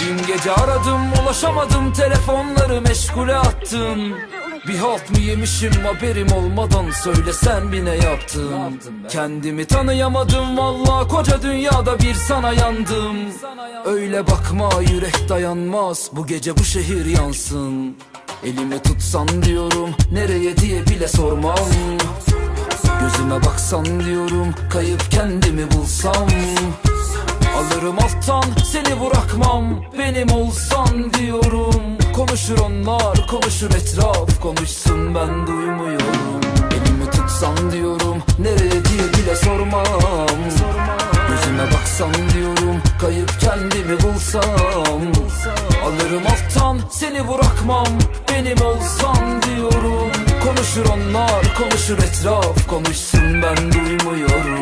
Dün gece aradım ulaşamadım telefonları meşgule attım. Bir halt mı yemişim haberim olmadan söylesen bir ne yaptım Kendimi tanıyamadım valla koca dünyada bir sana yandım. Öyle bakma yürek dayanmaz bu gece bu şehir yansın. Elimi tutsan diyorum nereye diye bile sormam. Gözüme baksan diyorum kayıp kendimi bulsam Alırım alttan seni bırakmam Benim olsan diyorum. Konuşur onlar konuşur etraf Konuşsun ben duymuyorum. Elimi tutsan diyorum Nereye diye bile sormam. Gözüme baksan diyorum Kayıp kendimi bulsam. Alırım alttan seni bırakmam Benim olsan diyorum. Konuşur onlar konuşur etraf Konuşsun ben duymuyorum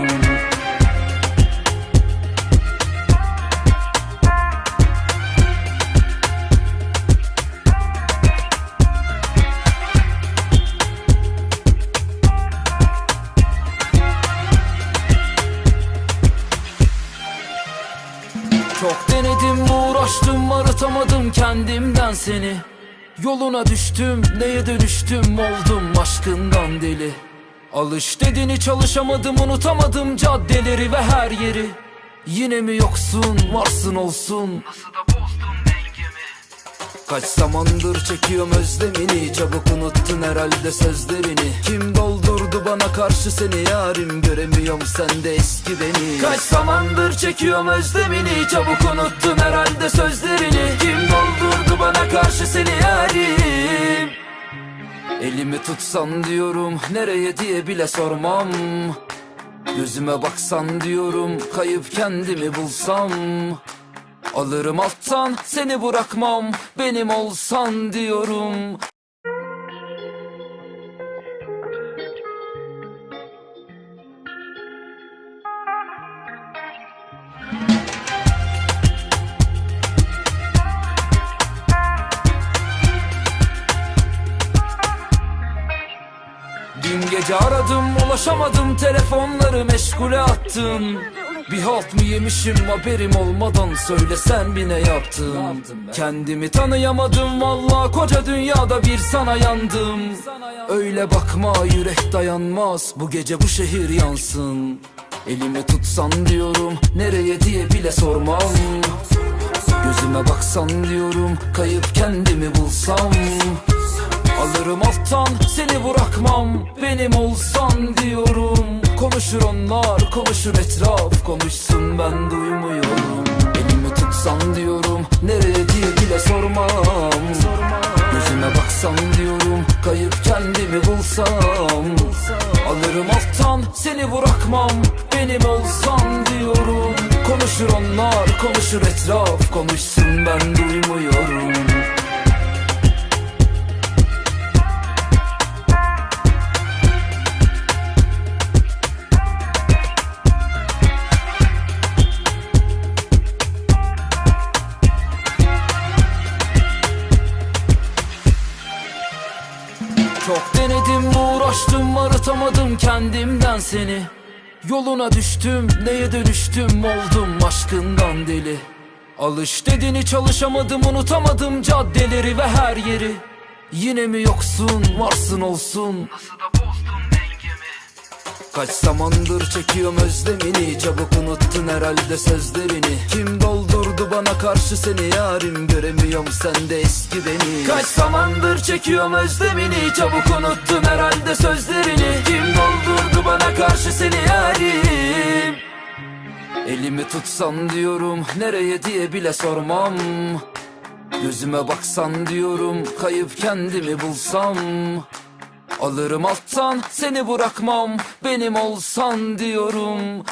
Çok denedim uğraştım arıtamadım kendimden seni. Yoluna düştüm neye dönüştüm oldum aşkından deli. Alış dediğini çalışamadım unutamadım caddeleri ve her yeri. Yine mi yoksun varsın olsun? Nasıl da dengemi Kaç zamandır çekiyorum özlemini. Çabuk unuttun herhalde sözlerini. Kim doldurdu bana karşı seni? Yarim Göremiyorum sende eski beni. Kaç zamandır çekiyorum özlemini. Çabuk unuttun herhalde sözlerini. Kim doldurdu bana karşı seni? Yarim. Elimi tutsan diyorum nereye diye bile sormam. Gözüme baksan diyorum kayıp kendimi bulsam Alırım alttan seni bırakmam benim olsan diyorum. Dün gece aradım ulaşamadım telefonları meşgule attım Bir halt mı yemişim haberim olmadan söylesen bir ne yaptım Kendimi tanıyamadım valla koca dünyada bir sana yandım. Öyle bakma yürek dayanmaz bu gece bu şehir yansın. Elimi tutsan diyorum nereye diye bile sormam. Gözüme baksan diyorum kayıp kendimi bulsam. Alırım alttan seni bırakmam Benim olsan diyorum Konuşur onlar konuşur etraf. Konuşsun ben duymuyorum. Elimi tutsan diyorum Nereye diye bile sormam. Gözüme baksan diyorum Kayıp kendimi bulsam. Alırım alttan seni bırakmam. Benim olsan diyorum. Konuşur onlar konuşur etraf. Konuşsun ben duymuyorum Çok denedim uğraştım arıtamadım kendimden seni. Yoluna düştüm neye dönüştüm oldum aşkından deli. Alış dediğini çalışamadım unutamadım caddeleri ve her yeri. Yine mi yoksun varsın olsun? Nasıl da Kaç zamandır çekiyorum özlemini Çabuk unuttun herhalde sözlerini. Kim doldurdu bana karşı seni yarim Göremiyorum sende eski beni. Kaç zamandır çekiyorum özlemini Çabuk unuttun herhalde sözlerini. Kim doldurdu bana karşı seni yarim? Elimi tutsan diyorum nereye diye bile sormam. Gözüme baksan diyorum kayıp kendimi bulsam Alırım alttan seni bırakmam. Benim olsan diyorum